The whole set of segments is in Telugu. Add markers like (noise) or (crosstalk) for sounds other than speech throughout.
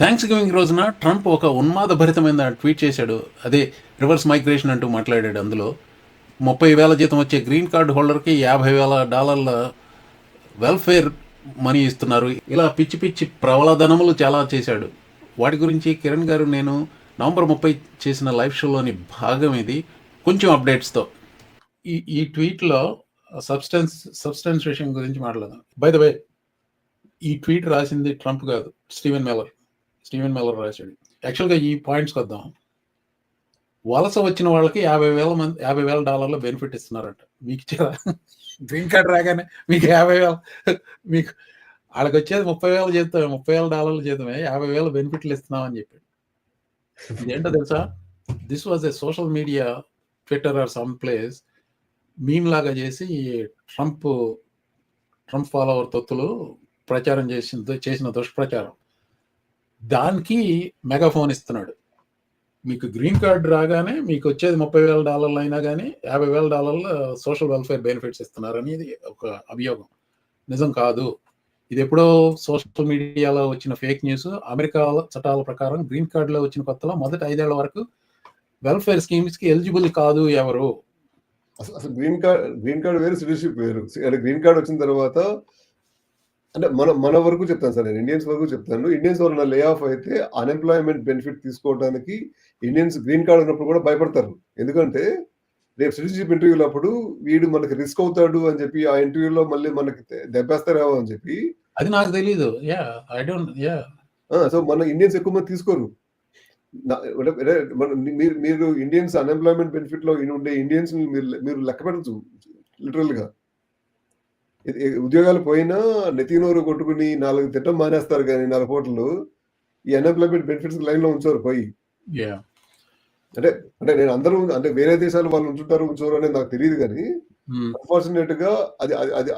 థ్యాంక్స్ గివింగ్ రోజున ట్రంప్ ఒక ఉన్మాదభరితమైన ట్వీట్ చేశాడు. అదే రివర్స్ మైగ్రేషన్ అంటూ మాట్లాడాడు. అందులో ముప్పై వేల జీతం వచ్చే గ్రీన్ కార్డు హోల్డర్కి యాభై వేల డాలర్ల వెల్ఫేర్ మనీ ఇస్తున్నారు. ఇలా పిచ్చి పిచ్చి ప్రబలధనములు చాలా చేశాడు. వాటి గురించి కిరణ్ గారు నేను నవంబర్ ముప్పై చేసిన లైవ్ షోలోని భాగం ఇది. కొంచెం అప్డేట్స్తో ఈ ఈ ట్వీట్లో సబ్స్టెన్స్ సబ్స్టెన్స్ విషయం గురించి మాట్లాడదాం. బై ద వే ఈ ట్వీట్ రాసింది ట్రంప్ కాదు స్టీవెన్ మెల్లర్. స్టీవెన్ మెల్లర్ రాశాడు. యాక్చువల్గా ఈ పాయింట్స్కి వద్దాం వలస వచ్చిన వాళ్ళకి యాభై వేల మంది యాభై వేల డాలర్ల బెనిఫిట్ ఇస్తున్నారంట. మీకు ఇచ్చారా గ్రీన్ కార్డ్ రాగానే మీకు యాభై వేల మీకు వాళ్ళకి వచ్చేది ముప్పై వేలు జీతమే ముప్పై వేల డాలర్లు జీతమే యాభై వేల బెనిఫిట్లు ఇస్తున్నామని చెప్పాడు. ఇదేంటో తెలుసా? This was a social media Twitter or some place meme లాగా చేసి ట్రంప్ ట్రంప్ ఫాలోవర్ తొత్తులు ప్రచారం చేసిన చేసిన దుష్ప్రచారం. దానికి మెగాఫోన్ ఇస్తున్నాడు. మీకు గ్రీన్ కార్డ్ రాగానే మీకు వచ్చేది ముప్పై వేల డాలర్లు అయినా కానీ యాభై వేల డాలర్ల సోషల్ వెల్ఫేర్ బెనిఫిట్స్ ఇస్తున్నారు అనేది ఒక అభియోగం. నిజం కాదు. ఇది ఎప్పుడో సోషల్ మీడియాలో వచ్చిన ఫేక్ న్యూస్. అమెరికా చట్టాల ప్రకారం గ్రీన్ కార్డులో వచ్చిన కొత్తలో మొదటి ఐదేళ్ళ వరకు వెల్ఫేర్ స్కీమ్స్కి ఎలిజిబుల్ కాదు ఎవరు. అసలు అసలు గ్రీన్ కార్డ్ గ్రీన్ కార్డ్ వేరు సిటిజన్షిప్ వేరు. గ్రీన్ కార్డ్ వచ్చిన తర్వాత అంటే మన మన వరకు చెప్తాను సార్ నేను ఇండియన్స్ వరకు చెప్తాను. ఇండియన్స్ వల్ల లే ఆఫ్ అయితే అన్ఎంప్లాయ్మెంట్ బెనిఫిట్ తీసుకోవడానికి ఇండియన్స్ గ్రీన్ కార్డ్ ఉన్నప్పుడు కూడా భయపడతారు. ఎందుకంటే రేపు సిటిజన్షిప్ ఇంటర్వ్యూలో అప్పుడు వీడు మనకి రిస్క్ అవుతాడు అని చెప్పి ఆ ఇంటర్వ్యూలో మళ్ళీ మనకి దెబ్బేస్తారేమో అని చెప్పి అది నాకు తెలీదు. Yeah I don't yeah so మన ఇండియన్స్ ఎక్కువ మంది తీసుకోరు. మీరు మీరు ఇండియన్స్ అన్ఎంప్లాయ్మెంట్ బెనిఫిట్లో ఉండే ఇండియన్స్ మీరు మీరు లెక్క పెట్టచ్చు లిటరల్గా. ఉద్యోగాలు పోయినా నెతినోరు కొట్టుకుని నాలుగు తిట్టం మానేస్తారు కానీ నాలుగు కోట్లు ఈ అన్ఎంప్లాయ్మెంట్ బెనిఫిట్స్ లైన్లో ఉంచారు పోయి. యా అంటే అంటే నేను అందరూ అంటే వేరే దేశాలు వాళ్ళు ఉంచుంటారు ఉంచోరు అనేది నాకు తెలియదు కానీ అన్ఫార్చునేట్గా అది అది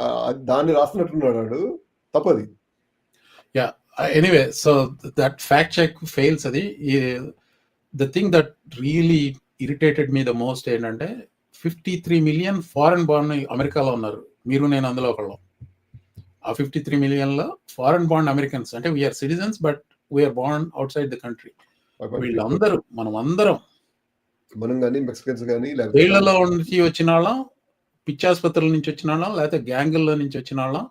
దాన్ని రాస్తున్నట్టున్నాడు వాడు. తప్పది. Anyway so that fact check fails అది. The thing that really irritated me the most ఏంటంటే ఫిఫ్టీ త్రీ మిలియన్ ఫారెన్ బాండ్ అమెరికాలో ఉన్నారు. మీరు నేను అందులో ఒకళ్ళం. ఆ ఫిఫ్టీ త్రీ మిలియన్లో ఫారెన్ బాండ్ అమెరికన్స్ అంటే we are citizens but we are bond outside the country వీళ్ళందరూ మనం అందరం మనం కానీ మెక్సికన్స్ కానీ జైళ్ళలో నుంచి వచ్చిన వాళ్ళం పిచ్చాసుపత్రుల నుంచి వచ్చిన వాళ్ళం లేకపోతే గ్యాంగుల్లో నుంచి వచ్చిన వాళ్ళం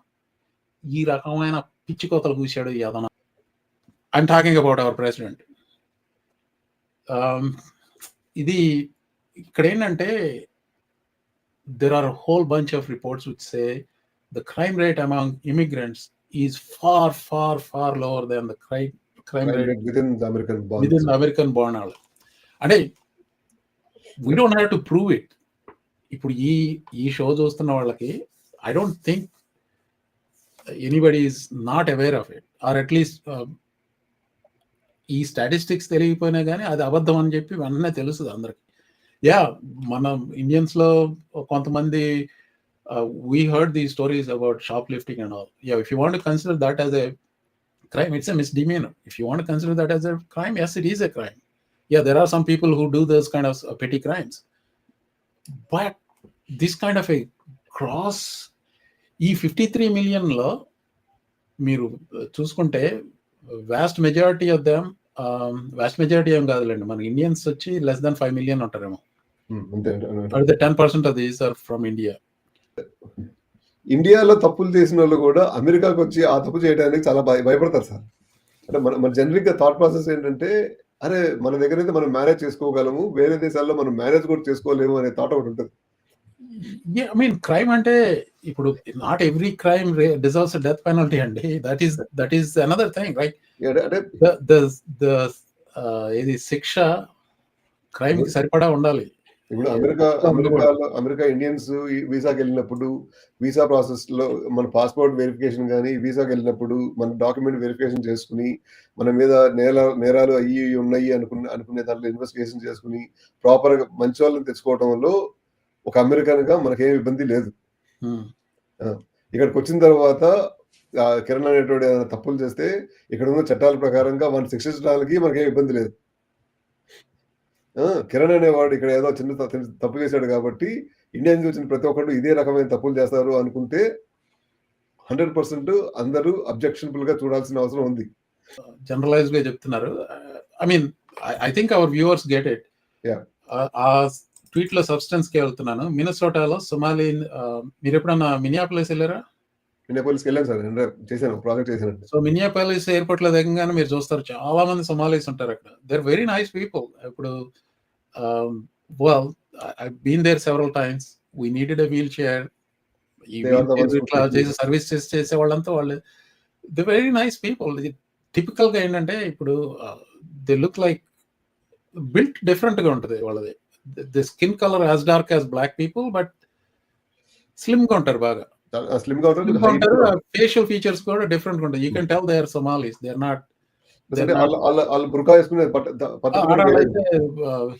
ఈ రకమైన పిచ్చి కోతలు కూశాడు ఈ అదన. I'm talking about our president ఇది ఇక్కడ ఏంటంటే there are whole bunch of reports which say the crime rate among immigrants is far far far lower than the crime crime rate within American within American bond వాళ్ళు అంటే we don't have to prove it ఇప్పుడు ఈ ఈ షో చూస్తున్న వాళ్ళకి I don't think anybody is not aware of it or at least ఈ స్టాటిస్టిక్స్ తెలియకపోయినా కానీ అది అబద్ధం అని చెప్పి వెంటనే తెలుస్తుంది అందరికి. యా మన ఇండియన్స్లో కొంతమంది we heard the stories about shoplifting and all yeah if you want consider that as a crime it's a misdemeanour if you want consider that as a crime yes it is a crime yeah there are some people who do this kind of petty crimes but this kind of a cross ఈ ఫిఫ్టీ త్రీ మిలియన్లో మీరు చూసుకుంటే vast majority of them vast majority ఏం కాదులేండి. మన ఇండియన్స్ వచ్చి లెస్ దాన్ ఫైవ్ మిలియన్ ఉంటారేమో. అంతే ten percent are from India ఇండియాలో తప్పులు చేసిన వాళ్ళు కూడా అమెరికాకు వచ్చి ఆ తప్పు చేయడానికి చాలా భయ భయపడతారు సార్. అంటే మన మన జనరిక్గా థాట్ ప్రాసెస్ ఏంటంటే అరే మన దగ్గర అయితే మనం మేనేజ్ చేసుకోగలము వేరే దేశాల్లో మనం మేనేజ్ కూడా చేసుకోలేము అనే థాట్ ఒకటి ఉంటుంది. ఐ మీన్ క్రైమ్ అంటే ఇప్పుడు not every crime deserves death penalty అండి. That is that is another thing right అంటే ద ఇది శిక్ష క్రైమ్కి సరిపడా ఉండాలి. ఇప్పుడు అమెరికా అమెరికాలో అమెరికా ఇండియన్స్ వీసాకి వెళ్ళినప్పుడు వీసా ప్రాసెస్లో మన పాస్పోర్ట్ వెరిఫికేషన్ కానీ వీసాకి వెళ్ళినప్పుడు మన డాక్యుమెంట్ వెరిఫికేషన్ చేసుకుని మన మీద నేర నేరాలు అయ్యి ఉన్నాయి అనుకునే అనుకునే దాంట్లో ఇన్వెస్టిగేషన్ చేసుకుని ప్రాపర్గా మంచి వాళ్ళని తెచ్చుకోవడంలో ఒక అమెరికన్గా మనకేం ఇబ్బంది లేదు. ఇక్కడికి వచ్చిన తర్వాత కిరణ్ అనేటువంటి తప్పులు చేస్తే ఇక్కడ ఉన్న చట్టాల ప్రకారంగా మనం శిక్షించడానికి మనకేం ఇబ్బంది లేదు. కిరణ్ అనేవాడు ఇక్కడ ఏదో చిన్న తప్పు చేశాడు కాబట్టి ఇండియా నుంచి వచ్చిన ప్రతి ఒక్కరు ఇదే రకమైన తప్పులు చేస్తారు అనుకుంటే హండ్రెడ్ పర్సెంట్ అందరూ అబ్జెక్షనబుల్గా చూడాల్సిన అవసరం ఉంది. జనరలైజ్గా చెప్తున్నారు. I mean I think our viewers get it. ఆ ట్వీట్లో సబ్స్టెన్స్కి వెళ్తున్నాను. మినసోటాలో సొమాలి మీరు ఎప్పుడన్నా మినియాపోలిస్ వెళ్ళారా? మినియాపోలిస్కి వెళ్ళాను సార్ చేశాను ప్రాజెక్ట్ చేశాను. సో మినియాపోలిస్ ఎయిర్పోర్ట్లో దిగంగానే మీరు చూస్తారు చాలా మంది సొమాలీస్ ఉంటారు అక్కడ. దేర్ వెరీ నైస్ పీపుల్ ఇప్పుడు well I been there several times we needed a wheelchair ఇట్లా take చేసి సర్వీస్ చేసే వాళ్ళంతా వాళ్ళు. ది వెరీ నైస్ పీపుల్ టిపికల్గా ఏంటంటే ఇప్పుడు ది లుక్ లైక్ బిల్ట్ డిఫరెంట్గా ఉంటుంది వాళ్ళది. The skin colour as dark as black people but స్లిమ్గా ఉంటారు బాగా. స్లిమ్గా ఉంటారు. ఫేషియల్ ఫీచర్స్ కూడా డిఫరెంట్ ఉంటాయి. You can tell they are Somalis they are not వాళ్ళ బుర్కా వేసుకునే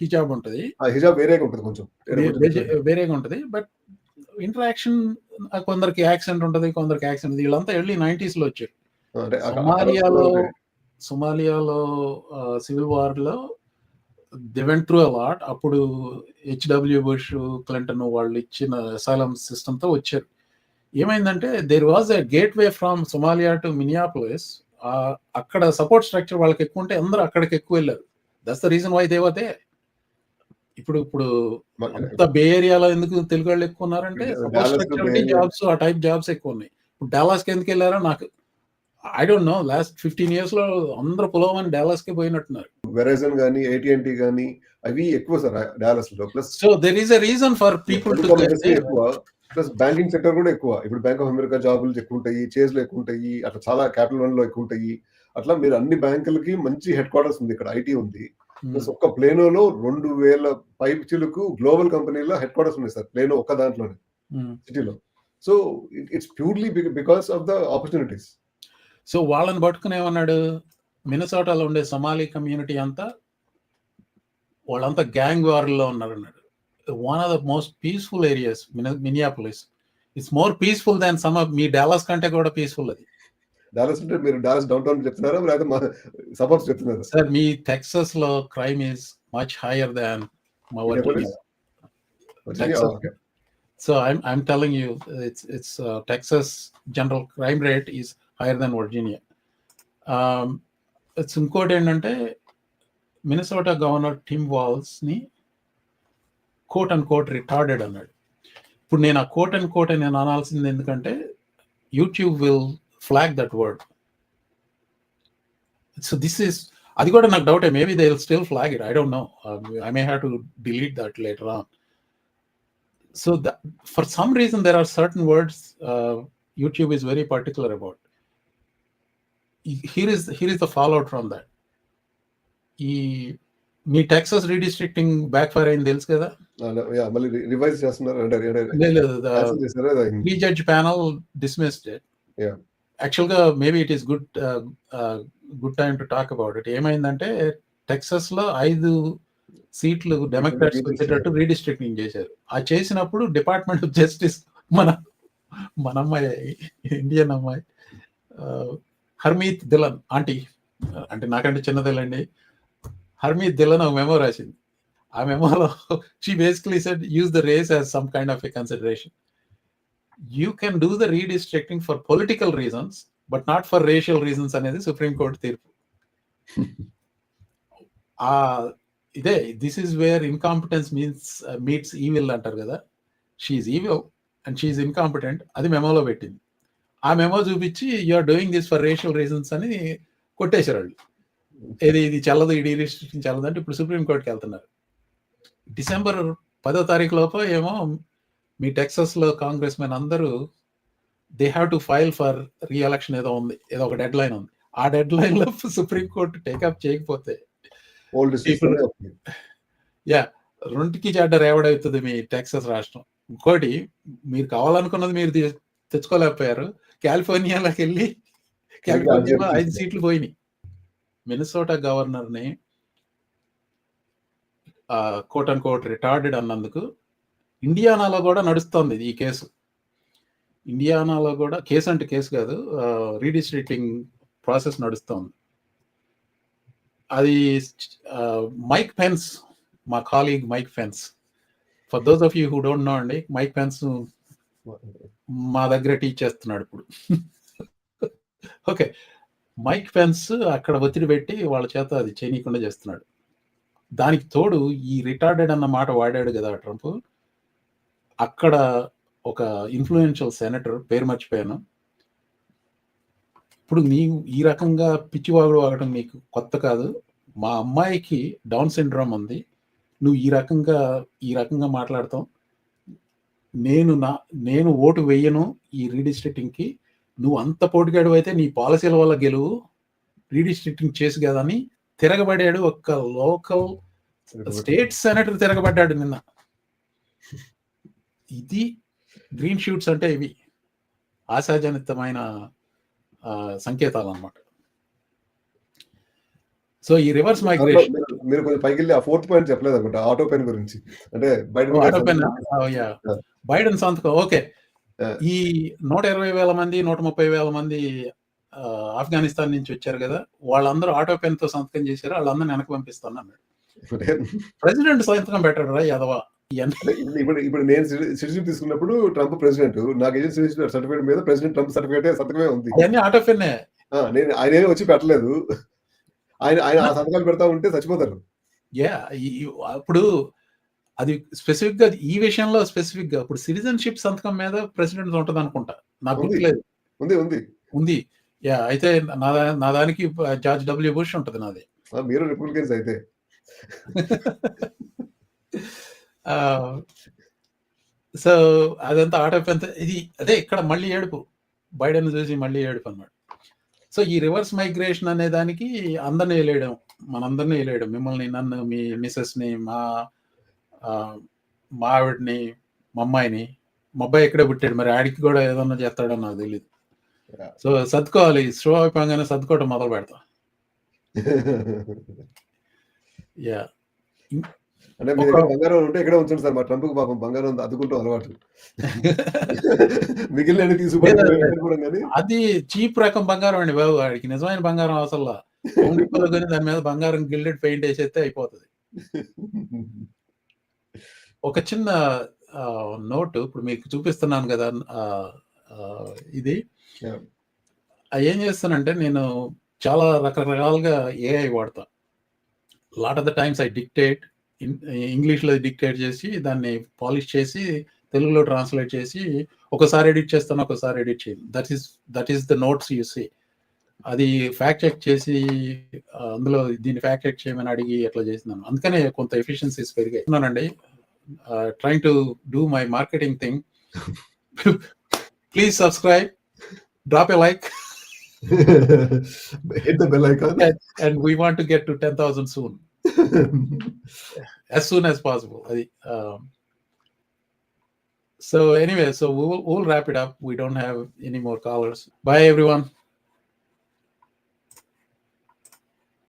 హిజాబ్ ఉంటుంది. హిజాబ్ వేరేగా ఉంటుంది కొంచెం. వేరేగా ఉంటుంది. బట్ ఇంటరాక్షన్ కొందరికి యాక్సెంట్ ఉంటుంది కొందరికి యాక్సెంట్ వీళ్ళంతా ఎర్లీ నైన్టీస్లో వచ్చారు సొమాలియాలో సొమాలియాలో civil వార్లో the went through a lot అప్పుడు హెచ్డబ్ల్యూ బుష్ క్లింటన్ వాళ్ళు ఇచ్చిన అసైలం సిస్టమ్తో వచ్చారు. ఏమైందంటే there was a gateway from Somalia to Minneapolis అక్కడ సపోర్ట్ స్ట్రక్చర్ వాళ్ళకి ఎక్కువ ఉంటే అందరూ అక్కడికి ఎక్కువ వెళ్ళారు దట్స్ ద రీజన్ వై దేవతే ఇప్పుడు ఇప్పుడు అంత బే ఏరియాలో ఎందుకు తెలుగు వాళ్ళు ఎక్కువ ఉన్నారంటే. జాబ్స్ ఆ టైప్ జాబ్స్ ఎక్కువ ఉన్నాయి. ఇప్పుడు డాలాస్కి ఎందుకు వెళ్ళారో నాకు I don't know last fifteen ఇయర్స్లో అందరూ పులవమని డాలాస్కి పోయినట్టున్నారు వెరైజన్ కానీ ఏటీఎన్టీ కానీ అవి ఎక్కువ sir డాలస్లో plus so there is a reason for people to ఎక్కువ. ప్లస్ బ్యాంకింగ్ సెక్టర్ కూడా ఎక్కువ. ఇప్పుడు బ్యాంక్ ఆఫ్ అమెరికా జాబులు ఎక్కువ ఉంటాయి చేజ్లో ఎక్కువ ఉంటాయి అట్లా చాలా క్యాపిటల్ వన్లో ఎక్కువ ఉంటాయి అట్లా మీరు అన్ని బ్యాంకులకి మంచి హెడ్ క్వార్టర్స్ ఉంది ఇక్కడ ఐటీ ఉంది. ప్లస్ ఒక్క ప్లేనోలో రెండు వేల పైప్ చిలుకు గ్లోబల్ కంపెనీలో హెడ్ క్వార్టర్స్ ఉన్నాయి సార్ ప్లేనో ఒక్క దాంట్లోనే సిటీలో. So it's purely because of the opportunities so వాళ్ళని పట్టుకుని ఏమన్నాడు? మినసోటాలో ఉండే సమాలీ కమ్యూనిటీ అంతా వాళ్ళంతా గ్యాంగ్ వార్లో ఉన్నారు one of the most peaceful areas Minneapolis it's more peaceful than some of మీ డాలస్ కంటే కూడా పీస్ఫుల్ అది డాలస్ అంటే మీరు డాలస్ డౌన్ టౌన్ చెప్తున్నారా లేకపోతే మా సబర్బ్స్ చెప్తున్నారా సార్ మీ టెక్సస్లో crime is much higher than మా Minneapolis? Texas. So I'm I'm telling you, it's it's uh, Texas general crime rate is higher than Virginia. Um, it's ఇంకోటి ఏంటంటే మినసోటా గవర్నర్ టిమ్ వాల్స్ని కోట్ అండ్ కోట్ రిటార్డెడ్ అన్నాడు. ఇప్పుడు నేను ఆ కోట్ అండ్ కోట్ నేను అనాల్సింది ఎందుకంటే YouTube will flag that word so this is అది కూడా నాకు డౌటే maybe they will still flag it I don't know I may have to delete that later on so that, for some reason there are certain words uh, youtube is very particular about. Here is here is the fallout from that. ఈ మీ టెక్సస్ రీడిస్ట్రిక్టింగ్ బ్యాక్ ఫైర్ అయింది తెలుసు కదా? మళ్ళీ రివైజ్ చేస్తున్నారు అంటే లేదు cancel చేస్తారా త్రీ జడ్జ్ ప్యానల్ డిస్మిస్డ్. యాక్చువల్గా maybe it is good good time to talk about it ఏమైందంటే టెక్సస్లో ఐదు సీట్లు డెమోక్రాట్స్ వచ్చేటట్టు రీడిస్ట్రిక్టింగ్ చేశారు. ఆ చేసినప్పుడు డిపార్ట్మెంట్ ఆఫ్ జస్టిస్ మన మన అమ్మాయి ఇండియన్ అమ్మాయి హర్మీత్ దిలన్ ఆంటీ అంటే నాకంటే చిన్నదేలండి. హర్మీత్ దిలన్ ఒక మెమో రాసింది. ఆ మెమోలో she basically said use the race as some kind of a consideration you can do the redistricting for political reasons but not for racial reasons అనేది సుప్రీంకోర్టు తీర్పు. ఆ ఇదే this is where incompetence means meets evil అంటారు కదా. She's evil and she's incompetent అది మెమోలో పెట్టింది. ఆ మెమో చూపించి you are doing this for racial reasons అని కొట్టేశారు వాళ్ళు. ఏది ఇది చల్లదు ఇది రిస్ట్రిక్షన్ చల్లదు అంటే ఇప్పుడు సుప్రీం కోర్టుకి వెళ్తున్నారు. డిసెంబర్ పదో తారీఖు లోపు ఏమో మీ టెక్సస్లో కాంగ్రెస్ మెన్ అందరూ they have to file for reelection ఏదో ఉంది ఏదో ఒక డెడ్ లైన్ ఉంది. ఆ డెడ్ లైన్లో సుప్రీం కోర్టు టేకప్ చేయకపోతే యా రెండుకి చెడ్డ రేవడవుతుంది మీ టెక్సస్ రాష్ట్రం. ఇంకోటి మీరు కావాలనుకున్నది మీరు తెచ్చుకోలేకపోయారు. కాలిఫోర్నియాలోకి వెళ్ళి కాలిఫోర్నియాలో ఐదు సీట్లు పోయినాయి. మినిసోటా గవర్నర్ని కోట్ అండ్ కోట్ రిటార్డెడ్ అన్నందుకు ఇండియానాలో కూడా నడుస్తోంది ఈ కేసు. ఇండియానాలో కూడా కేసు అంటే కేసు కాదు రీడిస్ట్రిక్టింగ్ ప్రాసెస్ నడుస్తోంది. అది మైక్ పెన్స్ మా colleague Mike Pence for those of you who don't know అండి మైక్ పెన్స్ మా దగ్గర టీచ్ చేస్తున్నాడు ఇప్పుడు. (laughs) ఓకే మైక్ పెన్స్ అక్కడ ఒత్తిడి పెట్టి వాళ్ళ చేత అది చేయనీయకుండా చేస్తున్నాడు. దానికి తోడు ఈ రిటార్డెడ్ అన్న మాట వాడాడు కదా ట్రంప్. అక్కడ ఒక ఇన్ఫ్లుయెన్షియల్ సెనేటర్ పేరు మర్చిపోయాను. ఇప్పుడు నీవు ఈ రకంగా పిచ్చివాగుడు వాగడం నీకు కొత్త కాదు. మా అమ్మాయికి డౌన్ సిండ్రోమ్ ఉంది. నువ్వు ఈ రకంగా ఈ రకంగా మాట్లాడతాం నేను నా నేను ఓటు వేయను ఈ రీడిస్ట్రిక్టింగ్కి. నువ్వు అంత పోటీగాడు అయితే నీ పాలసీల వల్ల గెలువు. రీడిస్ట్రిక్టింగ్ చేసి కదని తిరగబడాడు ఒక్క లోకల్ స్టేట్ సెనేటర్ తిరగబడ్డాడు నిన్న. ఇది గ్రీన్ షూట్స్ అంటే ఇవి. ఆశాజనితమైన సంకేతాలు అన్నమాట. సో ఈ రివర్స్ మైగ్రేషన్ మీరు- కొంచెం పైకి వెళ్ళి ఆ ఫోర్త్ పాయింట్ చెప్పలేదు అనుకుంటా ఆటో పెన్ గురించి. అంటే బయట బైడెన్ సంతకం. ఓకే. ఈ నూట ఇరవై వేల మంది నూట ముప్పై వేల మంది ఆఫ్ఘనిస్తాన్ నుంచి వచ్చారు కదా వాళ్ళందరూ ఆటో పెన్తో సంతకం చేశారు వాళ్ళందరినీ వెనక్కి పంపిస్తాను అన్నాడు. ప్రెసిడెంట్ సంతకం పెట్టాడు రా యదవా. ఇప్పుడు ఇప్పుడు నేను సిటిజన్ తీసుకున్నప్పుడు ట్రంప్ ప్రెసిడెంట్ నాకు ఏజెన్సీ సిటిజన్ సర్టిఫికేట్ మీద ప్రెసిడెంట్ ట్రంప్ సర్టిఫికేట్ సంతకమే ఉంది. ఆటో పెన్నే. ఆ, నేను ఆయన ఏమీ వచ్చి పెట్టలేదు. ఆయన ఆయన ఆ సంతకాలు పెడతా ఉంటే చచ్చిపోతారు. యా అప్పుడు అది స్పెసిఫిక్గా ఈ విషయంలో స్పెసిఫిక్గా ఇప్పుడు సిటిజన్షిప్ సంతకం మీద ప్రెసిడెంట్ ఉంటది అనుకుంటా. నాకు ఉంది. గుర్తులేదు. ఉంది ఉంది. ఉంది. యా అయితే నా నా దానికి జార్జ్ డబ్ల్యూ బుష్ ఉంటది నాది. మీరు రిపబ్లికన్స్ అయితే. (laughs) సో అదంతా ఆట ఇది అదే ఇక్కడ మళ్ళీ ఏడుపు. బైడెన్ చూసి మళ్ళీ ఏడుపు అన్నమాట సో ఈ రివర్స్ మైగ్రేషన్ అనే దానికి అందరినీ వెళ్ళేయడం మనందరినీ వెళ్ళేయడం మిమ్మల్ని నన్ను మీ మిస్సెస్ని మా మా ఆవిడని మా అమ్మాయిని మా అబ్బాయి ఎక్కడే పుట్టాడు మరి ఆడికి కూడా ఏదన్నా చేస్తాడో నాకు తెలియదు. సో సర్దుకోవాలి అయిపోగానే సర్దుకోవడం మొదలు పెడతాం. (laughs) యా అంటే మీ దగ్గర బంగారం ఉంటే ఇక్కడే ఉంచండి సార్ మా ట్రంప్ పాపం బంగారం అద్దుకుంటాం అలవాటు. (laughs) మిగిలిన కానీ. అది చీప్ రకం బంగారం అండి బాబు వాడికి నిజమైన బంగారం కానీ (laughs) దాని మీద బంగారం గిల్డెడ్ పెయింట్ వేసేస్తే అయిపోతుంది. ఒక చిన్న నోట్ ఇప్పుడు మీకు చూపిస్తున్నాను కదా ఇది. ఏం చేస్తానంటే నేను చాలా రకరకాలుగా ఏఐ వాడతా. Lot of the times I dictate ఇంగ్లీష్లో డిక్టేట్ చేసి దాన్ని పాలిష్ చేసి తెలుగులో ట్రాన్స్లేట్ చేసి ఒకసారి ఎడిట్ చేస్తాను ఒకసారి ఎడిట్ చేయను. That is that is the notes you see అది ఫ్యాక్ట్ చెక్ చేసి అందులో దీన్ని ఫ్యాక్ట్ చెక్ చేయమని అడిగి ఎట్లా చేసినాను అందుకనే కొంత ఎఫిషియన్సీస్ పెరిగాయి. uh, trying to do my marketing thing, (laughs) please subscribe, drop a like, (laughs) hit the bell icon, and, and, we want to get to ten thousand soon, (laughs) as soon as possible. I, um, so anyway, so we'll, we'll wrap it up. We don't have any more callers. Bye, everyone.